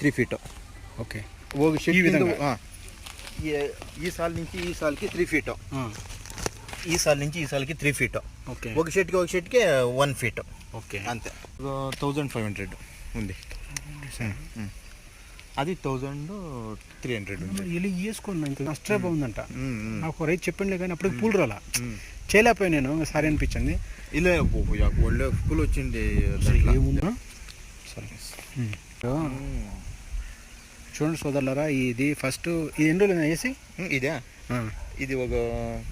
Three feet. Okay. ఒక shed ఈ సాల్ నుంచి ఈ సాల్కి త్రీ ఫీట్. ఈ సాల్ నుంచి ఈ సాల్కి త్రీ ఫీట్. ఓకే. ఒక షెట్కి ఒక షెట్కి వన్ ఫీట్. ఓకే. అంతే. థౌజండ్ ఫైవ్ హండ్రెడ్ ఉంది. అది థౌజండ్ త్రీ హండ్రెడ్ ఇలా వేసుకున్నా ఇంకా అస్ట్రే బాగుందంట. నాకు రైతు చెప్పిండే కానీ అప్పుడు పూలు రాలా. చేయలేకపోయా నేను సరే అనిపించింది. ఇలా ఒళ్ళే పూలు వచ్చింది సరే. చూడండి సోదరులారా ఇది ఫస్ట్ ఇది ఎన్ని రోజులు వేసి ఇదే. ఇది ఒక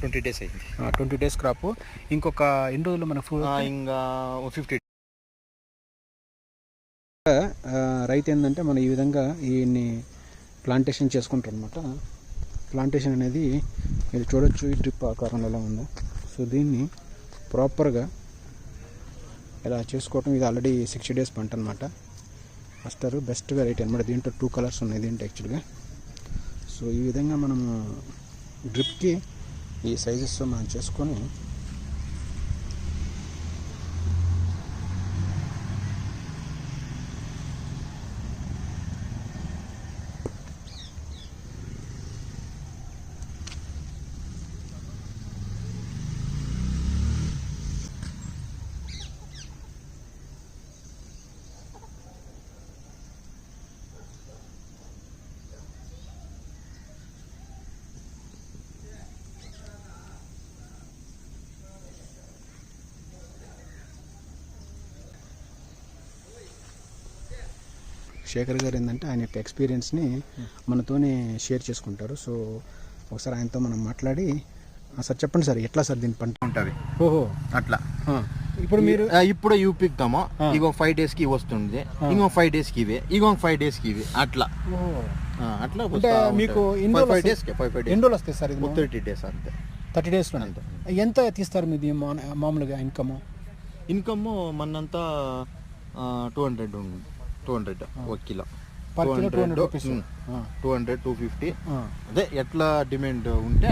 ట్వంటీ డేస్ అయింది. ట్వంటీ డేస్ క్రాప్ ఇంకొక ఎన్ని రోజులు మనకు ఇంకా ఫిఫ్టీ రైతు ఏంటంటే మనం ఈ విధంగా ఈయన్ని ప్లాంటేషన్ చేసుకుంటారు అనమాట ప్లాంటేషన్ అనేది మీరు చూడొచ్చు ఈ డ్రిప్ ఆకారంలో ఎలా ఉందో. సో దీన్ని ప్రాపర్గా ఇలా చేసుకోవటం ఇది ఆల్రెడీ సిక్స్టీ డేస్ పంట అనమాట మస్టర్ బెస్ట్ వెరైటీ అనమాట దీంట్లో టూ కలర్స్ ఉన్నాయి దీంట్లో యాక్చువల్గా సో ఈ విధంగా మనము డ్రిప్కి ఈ సైజెస్ మనం చేసుకొని శేఖర్ గారు ఏంటంటే ఆయన యొక్క ఎక్స్పీరియన్స్ని మనతోనే షేర్ చేసుకుంటారు. సో ఒకసారి ఆయనతో మనం మాట్లాడి సార్ చెప్పండి సార్ ఎట్లా సార్ దీని పంట ఉంటుంది. ఓహో. అట్లా. ఇప్పుడు మీరు ఇప్పుడు ఇవి పీకుతాము. ఇంకో ఫైవ్ డేస్కి వస్తుంది. ఇంకో ఫైవ్ డేస్కి ఇవి. ఇంకో ఫైవ్ డేస్కి ఇవి. అట్లా. ఆ, అట్లా అంటే మీకు ఫైవ్? డేస్కి ఫైవ్ ఫైవ్ డేస్ రోజులు వస్తాయి సార్ ఇది? థర్టీ డేస్ అంతే. థర్టీ అంతే. ఎంత తీస్తారు మీది మా- మామూలుగా ఇన్కమ్ ఇన్కమ్ మనంతా టూ హండ్రెడ్ ఉంది టూ హండ్రెడ్ ఒక kilo. Two hundred two hundred two fifty అదే ఎట్లా డిమాండ్ ఉంటే.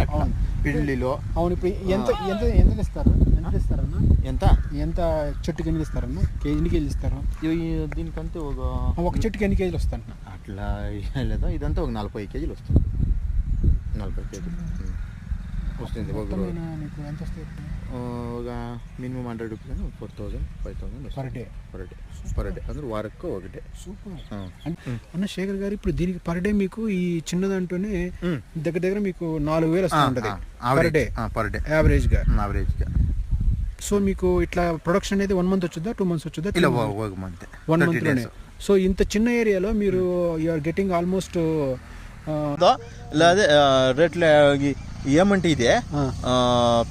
పిల్లిలో అవును. ఇప్పుడు ఎంత ఎంత ఎంత ఇస్తారు ఎంత ఇస్తారన్న ఎంత? ఎంత చెట్టుకి ఎన్ని ఇస్తారన్న కేజీ ఎన్ని కేజీలు ఇస్తారు? దీనికంటే ఒక ఒక చెట్టుకి ఎన్ని కేజీలు వస్తాయి అట్లా లేదా? ఇదంతా ఒక నలభై కేజీలు వస్తుంది. నలభై కేజీలు. వస్తుంది. ఎంత వస్తాయి? ఒక మినిమం హండ్రెడ్ రూపీస్ అని four thousand five thousand per day? Per day. Per day. అందరూ వారకు ఒకటే సూపర్. అన్న శేఖర్ గారు ఇప్పుడు దీనికి పర్ డే మీకు ఈ చిన్న దాంట్లోనే ఉం. దగ్గర దగ్గర మీకు నాలుగు వేలు వస్తూ ఉంటుంది. Per day. Per day. యావరేజ్గా. ఆవరేజ్గా సో మీకు ఇట్లా ప్రొడక్షన్ అనేది వన్ మంత్ వచ్చుద్దా టూ మంత్స్ వచ్చుద్దా ఇలా ఒక- ఒక మంత్ వన్ మంత్లోనే. సో ఇంత చిన్న ఏరియాలో మీరు యు ఆర్ గెటింగ్ ఆల్మోస్ట్ లేదా రేట్లు ఏమంటే ఇదే?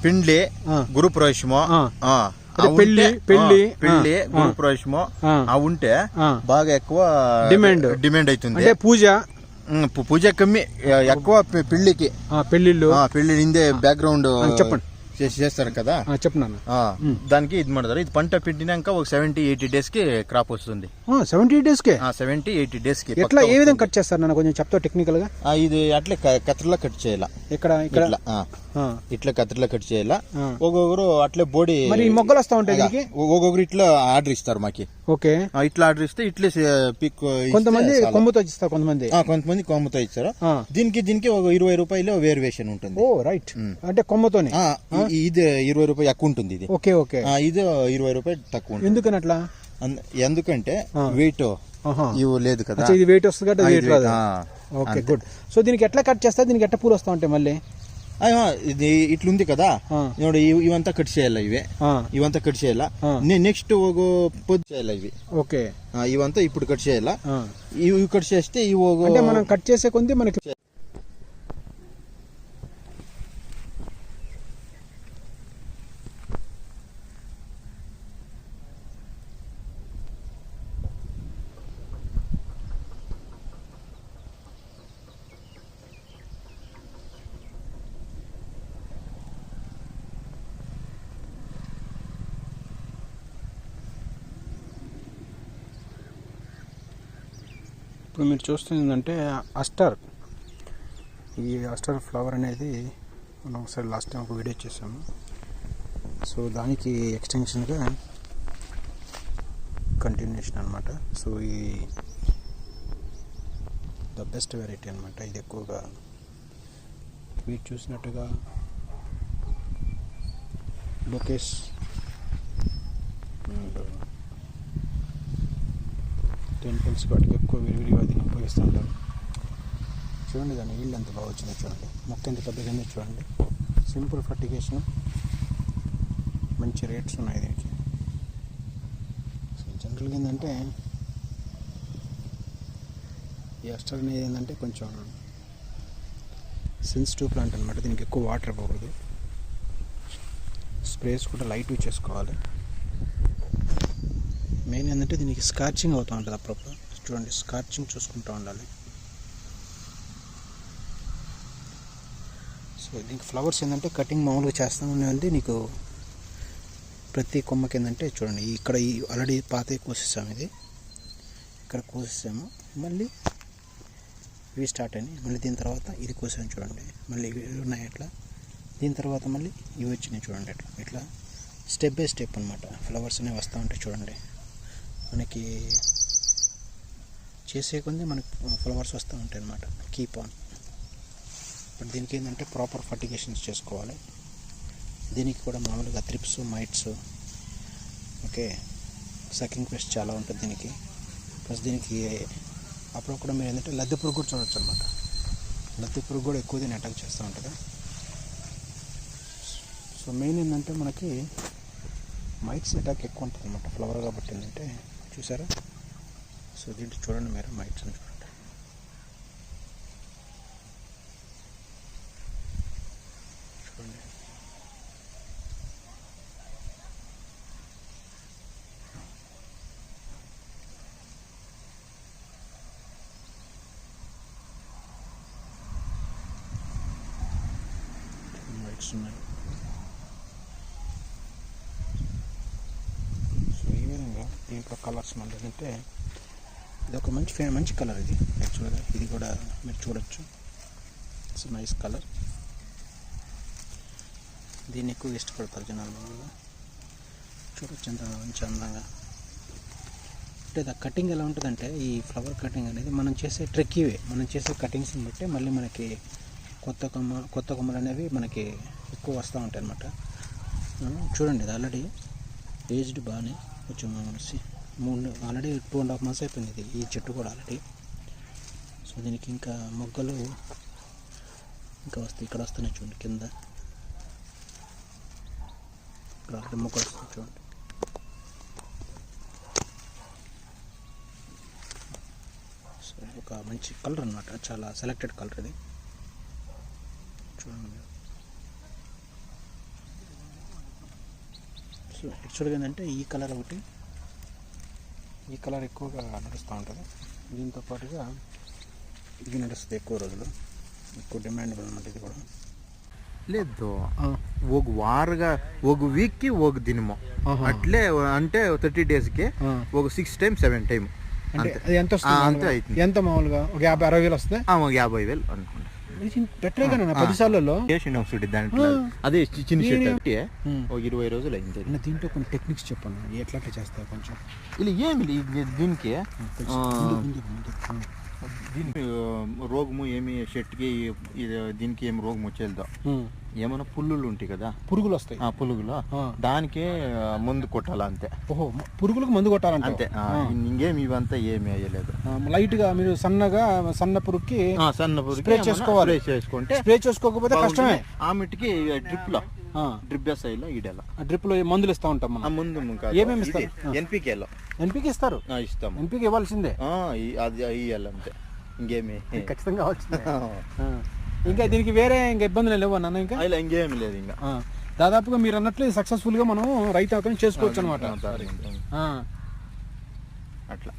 పిండ్లి ఆ. గురు ప్రవేశము పెళ్ళి, పెళ్ళి, పెళ్ళి. గురు ప్రవేశము ఆ. ఉంటే. బాగా ఎక్కువ Demand. డిమాండ్ అవుతుంది. అంటే పూజ? పూజ కమ్మి ఎక్కువ పెళ్ళికి ఆ, పెళ్ళి ఇందే బ్యాక్గ్రౌండ్ ఆ, చేసి చేస్తారు కదా? చెప్పినాను దానికి ఇది మడతారు. ఇది పంట పెట్టినాక ఒక సెవెంటీ ఎయిటీ డేస్కి క్రాప్ వస్తుంది. సెవెంటీ డేస్కి? సెవెంటీ ఎయిటీ డేస్కి ఎట్లా ఏ విధంగా కట్ చేస్తారు నన్ను? కొంచెం చెప్తా టెక్నికల్గా? ఇది అట్లే కత్తిరిలో కట్ చేయాల. ఇక్కడ ఇక్కడ? ఇట్లా కత్తిరిలో కట్ చేయాల. ఒక్కొక్కరు అట్లే బోడీ మరి మొగ్గలు వస్తా ఉంటాయి ఒక్కొక్కరు ఇట్లా ఆర్డర్ ఇస్తారు మాకి. ఓకే. ఇట్లా ఆర్డర్ ఇస్తే ఇట్లే పిక్ కొంతమంది కొమ్ముతో ఇస్తారు కొంతమంది? కొంతమంది కొమ్ముతో ఇచ్చారు. దీనికి దీనికి ఒక ఇరవై రూపాయలు వేరియేషన్ ఉంటుంది. Oh right. అంటే కొమ్మతోనే? ఇది ఇరవై రూపాయలు ఎక్కువ ఉంటుంది ఇది. Okay okay. ఇది ఇరవై రూపాయలు తక్కువ ఉంటుంది. ఎందుకని అట్లా? ఎందుకంటే. వెయిట్ ఆహా. ఇవి లేదు కదా. ఇది వెయిట్ వస్తుంది కాబట్టి ఆ, వెయిట్ రాదు. ఓకే. గుడ్. సో దీనికి ఎట్లా కట్ చేస్తారు దీనికి ఎట్లా పూలు వస్తా ఉంటాయి మళ్ళీ? ఆ, ఆ, ఇది ఇట్లుంది కదా ఆ. ನೋಡಿ ఇవి- ఇవంతా కట్ చేయాలి ఇవి ఆ, ఇవంతా కట్ చేయాలా ఆ. నెక్స్ట్ ఒక పొద్దు చేయాలి ఇవి ఓకే ఆ, ఇవంతా ఇప్పుడు కట్ చేయాలా ఆ. ఇవి ఇవి కట్ చేస్తే ఇవి ఒక అంటే మనం కట్ చేసే కొంది మనకి ఇప్పుడు మీరు చూస్తుంది ఏంటంటే అస్టర్. ఈ అస్టర్ ఫ్లవర్ అనేది మనం ఒకసారి లాస్ట్ టైం ఒక వీడియో చేసాము సో దానికి ఎక్స్టెన్షన్గా కంటిన్యూషన్ అనమాట సో ఈ ద బెస్ట్ వెరైటీ అనమాట ఇది ఎక్కువగా మీరు చూసినట్టుగా లొకేష్ అండ్ టెంపుల్స్ వాటికి ఎక్కువ విరివిరిగా దీన్ని ఉపయోగిస్తూ ఉంటారు చూడండి దాని ఇల్లు ఎంత బాగా వచ్చిందో చూడండి. మొక్క ఎంత పెద్దగా చూడండి. సింపుల్ ఫర్టిగేషన్ మంచి రేట్స్ ఉన్నాయి దీనికి. సో జనరల్గా ఏంటంటే ఈ అస్టర్ అనేది ఏంటంటే కొంచెం సెన్సిటివ్ ప్లాంట్ అనమాట దీనికి ఎక్కువ వాటర్ ఇవ్వకూడదు. స్ప్రేస్ కూడా లైట్ చేసుకోవాలి. మెయిన్ ఏంటంటే దీనికి స్కార్చింగ్ అవుతూ ఉంటుంది అప్పుడప్పుడు. చూడండి స్కార్చింగ్ చూసుకుంటూ ఉండాలి. సో దీనికి ఫ్లవర్స్ ఏంటంటే కటింగ్ మామూలుగా చేస్తామని ఉండేది నీకు ప్రతి కొమ్మకి ఏంటంటే చూడండి ఇక్కడ ఈ ఆల్రెడీ పాత కోసేసాము ఇది. ఇక్కడ కోసేసాము. మళ్ళీ ఇవి స్టార్ట్ అయినాయి. మళ్ళీ దీని తర్వాత ఇది కోసాము చూడండి. మళ్ళీ ఇవి ఉన్నాయి అట్లా దీని తర్వాత మళ్ళీ ఇవి వచ్చినాయి చూడండి ఎట్లా? ఇట్లా స్టెప్ బై స్టెప్ అనమాట ఫ్లవర్స్ అనేవి వస్తూ ఉంటాయి చూడండి. మనకి చేసే కొంది మనకి ఫ్లవర్స్ వస్తూ ఉంటాయి అన్నమాట. కీప్ ఆన్ బట్ దీనికి ఏంటంటే ప్రాపర్ ఫర్టిగేషన్స్ చేసుకోవాలి. దీనికి కూడా మామూలుగా thrips mites okay sucking pest చాలా ఉంటుంది దీనికి. ప్లస్ దీనికి అప్పుడు కూడా మీరు ఏంటంటే లద్దె పురుగు కూడా చూడొచ్చు అనమాట లద్దె పురుగు కూడా ఎక్కువ దీన్ని అటాక్ చేస్తూ ఉంటుంది. సో మెయిన్ ఏంటంటే మనకి మైట్స్ అటాక్ ఎక్కువ ఉంటుంది అనమాట ఫ్లవర్ కాబట్టి ఏంటంటే చూసారా? సో దీంట్లో చూడండి మీరు మైట్స్ చూడండి. చూడండి. మైట్స్ ఉన్నాయి సో ఈ విధంగా దీంట్లో కలర్స్ మళ్ళీ ఏంటంటే ఇది ఒక మంచి ఫే మంచి కలర్ ఇది యాక్చువల్గా. ఇది కూడా మీరు చూడొచ్చు. ఇట్స్ నైస్ కలర్ దీన్ని ఎక్కువ ఇష్టపడతారు జనాలు మామూలుగా. చూడొచ్చు ఎంత మంచి అందంగా. అంటే ఆ కటింగ్ ఎలా ఉంటుందంటే ఈ ఫ్లవర్ కటింగ్ అనేది మనం చేసే ట్రిక్ ఇవే. మనం చేసే కటింగ్స్ని బట్టి మళ్ళీ మనకి కొత్త కొమ్మ కొత్త కొమ్మలు అనేవి మనకి ఎక్కువ వస్తూ ఉంటాయి అన్నమాట చూడండి ఇది ఆల్రెడీ ఏజ్డ్ బాగానే కొంచెం మనసి మూడు already two and half months అయిపోయింది ఇది ఈ చెట్టు కూడా ఆల్రెడీ. సో దీనికి ఇంకా మొగ్గలు ఇంకా వస్తాయి ఇక్కడ వస్తున్నాయి చూడండి కింద. ఇక్కడ ఆల్రెడీ మొగ్గలు వస్తున్నాయి చూడండి. సో ఒక మంచి కలర్ అనమాట చాలా సెలెక్టెడ్ కలర్ ఇది. చూడండి. సో యాక్చువల్గా ఏంటంటే ఈ కలర్ ఒకటి ఈ కలర్ ఎక్కువగా నడుస్తూ ఉంటుంది. దీంతో పాటుగా ఇది నడుస్తుంది ఎక్కువ రోజులు. ఎక్కువ డిమాండబుల్ అనమాట ఇది కూడా. లేదు ఒక వారగా ఒక వీక్కి ఒక దినము. అట్లే అంటే థర్టీ డేస్కి ఒక సిక్స్ టైమ్ సెవెన్ టైమ్ అంటే ఎంత మామూలుగా? అవుతుంది. ఎంత మామూలుగా? ఒక యాభై అరవై వేలు వస్తుంది? యాభై వేలు అనుకుంటా. బెటరే కానీ పది సార్లలో? చేసిన ఒకటి దాంట్లో? అదే చిన్న ఇరవై రోజులు అయింది. దీంట్లో కొన్ని టెక్నిక్స్ చెప్పండి ఎట్లా చేస్తావు కొంచెం? ఇలా ఏమి దీనికి దీనికి రోగము ఏమి చెట్టుకి దీనికి ఏమి రోగం వచ్చేదో. ఏమైనా పుల్లులు ఉంటాయి కదా? పురుగులు వస్తాయి ఆ పులుగులు? ఆ. దానికే మందు కొట్టాలి అంతే ఓహో పురుగులకు మందు కొట్టాలంట అంతే. ఆ, ఇంకేం ఇవంతా ఏమి వేయలేదు. లైట్గా మీరు సన్నగా సన్న పురుగుకి సన్న పురుగు స్ప్రే చేసుకోవాలి. స్ప్రే చేసుకుంటే స్ప్రే చేసుకోకపోతే కష్టమే. ఆ మిట్టికి డ్రిప్లో డ్రిప్ ఎస్ఐలో ఈడెల డ్రిప్లో మందులు ఇస్తా ఉంటాం మనం. ముందు ఏమేమి ఇస్తారు? ఎన్పికేలో. ఎన్పికి ఇస్తారు? ఇస్తాము ఎన్పికి ఇవ్వాల్సిందే? అది ఇయ్యాలి అంతే. ఇంకేమి? ఖచ్చితంగా. ఇంకా దీనికి వేరే ఇంకా ఇబ్బందులు లేవు అన్న ఇంకా? ఇలా ఇంకేమి లేదు ఇంకా. దాదాపుగా మీరు అన్నట్లు సక్సెస్ఫుల్గా మనం రైతు అవకాశం చేసుకోవచ్చు అనమాట అట్లా.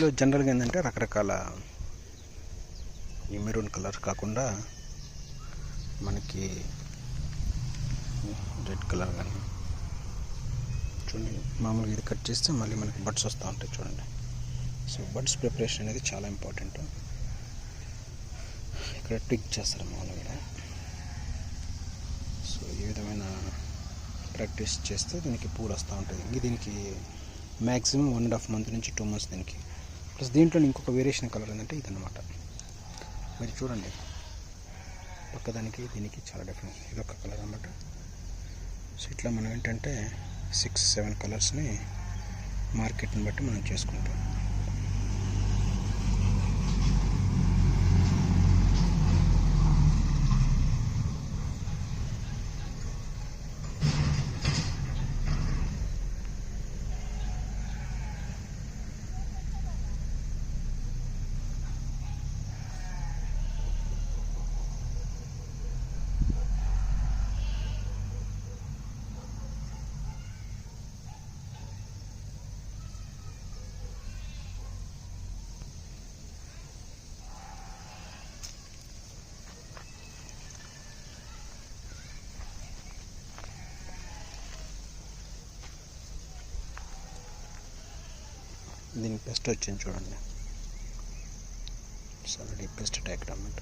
ఇందులో జనరల్గా ఏంటంటే రకరకాల ఈ మెరూన్ కలర్ కాకుండా మనకి రెడ్ కలర్ కానీ చూడండి మామూలుగా ఇది కట్ చేస్తే మళ్ళీ మనకి బడ్స్ వస్తూ ఉంటాయి చూడండి. సో బడ్స్ ప్రిపరేషన్ అనేది చాలా ఇంపార్టెంట్ ఇక్కడ టిక్ చేస్తారు మామూలుగా. సో ఈ విధమైన ప్రాక్టీస్ చేస్తే దీనికి పూలు వస్తూ ఉంటుంది ఇంక దీనికి maximum one and half month నుంచి టూ మంత్స్ దీనికి ప్లస్ దీంట్లో ఇంకొక వేరియేషన్ కలర్ ఏంటంటే ఇదనమాట మీరు చూడండి. పక్కదానికి దీనికి చాలా డిఫరెన్స్ ఇది ఒక కలర్ అన్నమాట. సో ఇట్లా మనం ఏంటంటే సిక్స్ సెవెన్ కలర్స్ని మార్కెట్ని బట్టి మనం చేసుకుంటాం. దీనికి పెస్ట్ వచ్చింది చూడండి. ఆల్రెడీ పెస్ట్ అటాక్ అన్నమాట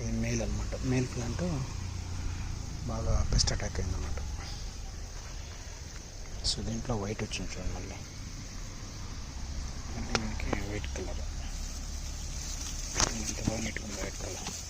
ఇది మేల్ అనమాట మేల్ ప్లాంట్ బాగా పెస్ట్ అటాక్ అయిందన్నమాట. సో దీంట్లో వైట్ వచ్చింది చూడండి మళ్ళీ. మళ్ళీ మనకి వైట్ కలర్ ఎంత బాగా నీట్గా ఉంది వైట్ కలర్